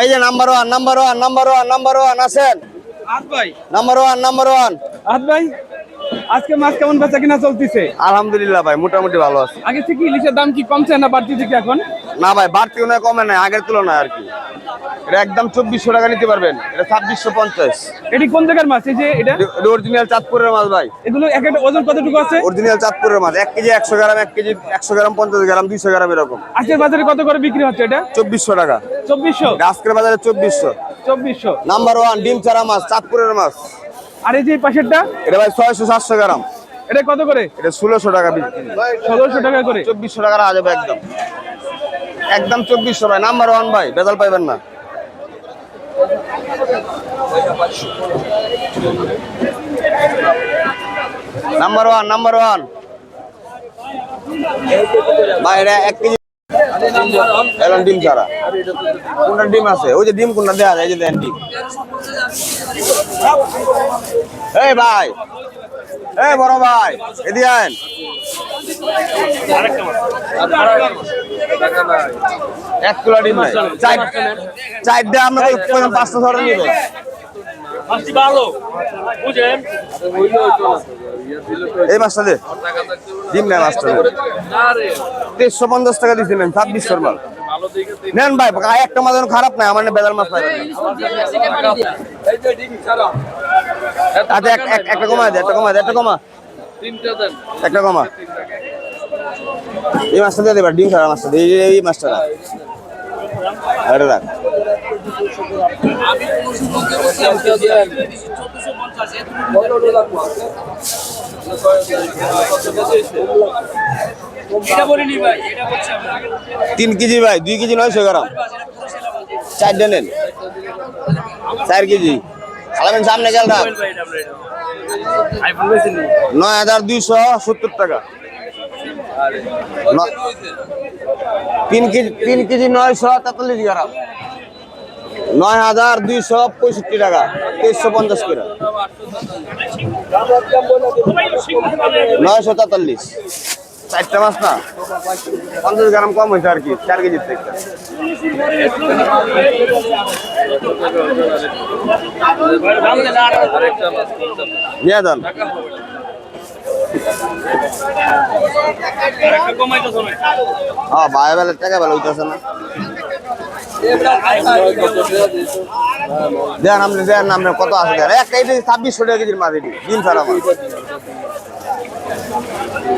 এই যে number one number one number one number one আছেন? ভাই। নাম্বার ওয়ান নাম্বার ওয়ান আজ ভাই আজকে মাছ কেমন বেচা কিনা চলতেছে? আলহামদুলিল্লাহ ভাই মোটামুটি ভালো আছে। আগে থেকে ইলিশের দাম কি কমছে না বাড়তি থেকে এখন? না ভাই বাড়তি না কমে নাই আগের তুলনায় আর কি। এটা একদম চব্বিশশো টাকা নিতে পারবেন। এটা ছাব্বিশশো পঞ্চাশ। এটি কোন জায়গার মাছ? এই যে এটা? অরিজিনাল চাঁদপুরের মাছ ভাই। এগুলো এক একটা ওজন কতটুকু আছে? অরিজিনাল চাঁদপুরের মাছ। এক কেজি একশো গ্রাম এক কেজি একশো গ্রাম পঞ্চাশ গ্রাম দুইশো গ্রাম এরকম। আজকের বাজারে কত করে বিক্রি হচ্ছে এটা? চব্বিশশো টাকা। চব্বিশশো? আজকের বাজারে চব্বিশশো। চব্বিশশো। নাম্বার ওয়ান ডিম চারা মাছ চাঁদপুরের মাছ। আর এই যে পাশেরটা? এটা ভাই ছয়শো সাতশো গ্রাম। এটা কত করে? এটা ষোলোশো টাকা বিক্রি। ষোলোশো টাকা করে। চব্বিশশো টাকা যাবে একদম। একদম চব্বিশশো ভাই নাম্বার ওয়ান ভাই বেজাল পাইবেন না। নাম্বার ওয়ান নাম্বার ওয়ান ভাই এটা এক কেজি এলন ডিম ছাড়া। কোনটা ডিম আছে? ওই যে ডিম কোনটা দেওয়া যায়? যে দেন ডিম। এই ভাই। এই বড় ভাই, এদিকে আয়েন এক কিলো ডিম নাই। চার চার দিয়ে আপনাকে প্রথম পাঁচটা ধরে নিব। এই মাছটা দে। ডিম মাছটা তেইশশো পঞ্চাশ টাকা দিচ্ছি নেন ছাব্বিশশোর মাল। নেন ভাই একটা মাছ খারাপ নাই আমার না বেজার মাছ আচ্ছা একটা কমা দে একটা কমা দে একটা কমা। একটা কমা। এই মাছটা দিয়ে দেবার ডিম খারাপ মাছটা দে, এই- মাছটা রাখ। রাখ। এটা আমরা তিন কেজি ভাই, দুই কেজি নয়শো গ্রাম। চারটে নেন। চার কেজি। খালাবেন সামনে গেল নয় হাজার দুইশো সত্তর টাকা। তিন কেজি তিন কেজি নয়শো তেতাল্লিশ গ্রাম। নয় হাজার দুইশো পঁয়ষট্টি টাকা, তেইশশো পঞ্চাশ করে। নয়শো তেতাল্লিশ। চারটা মাছ না? পঞ্চাশ গ্রাম কম হয়েছে আর কি, চার কেজির থেকে। নিয়ে যান। হ্যাঁ কত আছে, দেন। কেজির ডিম ছাড়া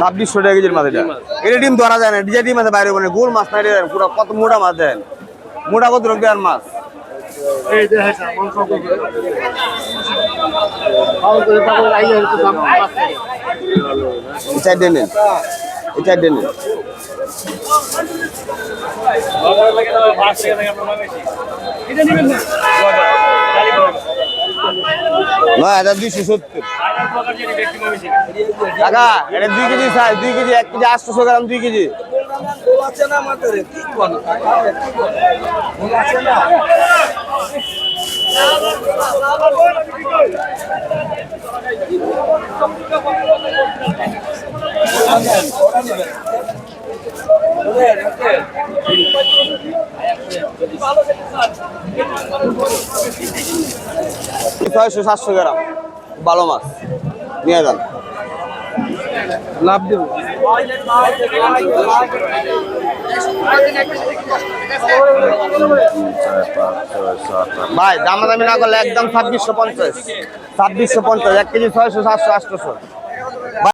ছাব্বিশশো টাকা কেজির মাছ এটা। ডিম ধরা যায় না ডিম আছে বাইরে গোল মাছ না পুরো কত মোটা মাছ দেন। মোটা কত রোগ মাছ? এটা এটা দেন পাঁচ টাকা থেকে আমরা বেশি এটা নেবেন না হাজার দুইশো সত্তর। টাকা এটা দুই কেজি সাইজ দুই কেজি এক কেজি আটশোশো গ্রাম দুই কেজি। ছয়শো সাতশো গ্রাম ভালো মাছ। নিয়ে যান। লাভ দেবো। ভাই দামাদামি না করলে একদম ছাব্বিশশো পঞ্চাশ। ছাব্বিশশো পঞ্চাশ এক কেজি ছয়শো সাতশো আটশোশো